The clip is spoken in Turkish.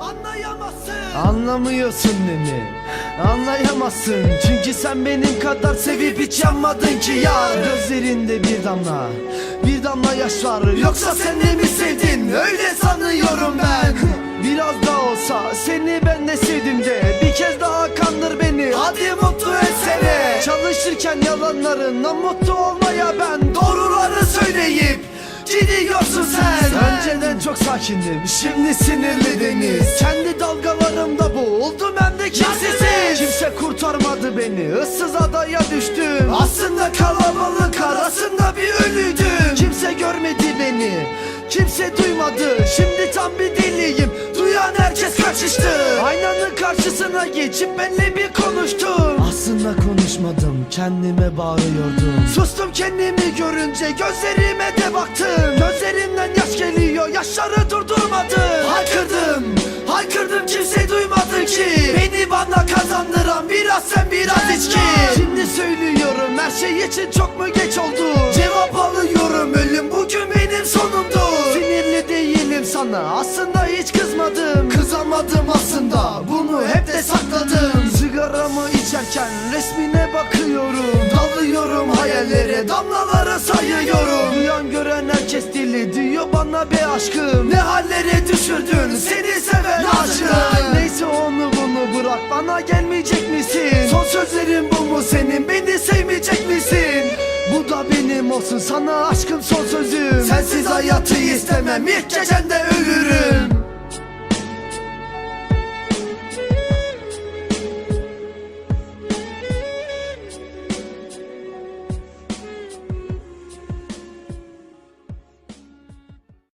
anlayamazsın. Anlamıyorsun beni Anlayamazsın. Çünkü sen benim kadar sevip hiç yanmadın ki yar. Gözlerinde bir damla Bir damla yaş var. Yoksa sen de mi sevdin? Öyle sanıyorum ben. Biraz da olsa seni ben de sevdim de. Bir kez daha kandır beni. Hadi mutlu etsene. Çalışırken yalanlarınla mutlu olmaya ben Doğruları söyleyip Gidiyorsun sen. Önceden çok sakindim. Şimdi sinirli deniz. Kendi dalgalarımda boğuldum hem de kimsesiz. Kimse kurtarmadı beni. Issız adaya düştüm. Aslında kalabalık arasında bir ölüydüm Kimse görmedi beni. Kimse duymadı. Şimdi tam bir deliyim. Duyan herkes kaçıştı. Aynanın karşısına geçip benimle bir kendime bağırıyordum. Sustum kendimi görünce gözlerime de baktım. Gözlerimden yaş geliyor yaşları durdurmadım. Haykırdım haykırdım kimse duymadı ki. Beni bana kazandıran biraz sen biraz içki. Şimdi söylüyorum her şey için çok mu geç oldu? Cevap alıyorum ölüm bugün benim sonumdu. Sinirli değilim sana aslında hiç kızmadım. Kızamadım aslında bunu hep de sakladım. Sigaramı içerken resmine bakıyorum Dalıyorum hayallere damlaları sayıyorum. Duyan gören herkes deli diyor bana be aşkım. Ne hallere düşürdün seni seven aşkım? Neyse onu bunu bırak bana gelmeyecek misin? Son sözlerin bu mu senin beni sevmeyecek misin? Bu da benim olsun sana aşkım son sözüm. Sensiz hayatı istemem ilk gecende ölürüm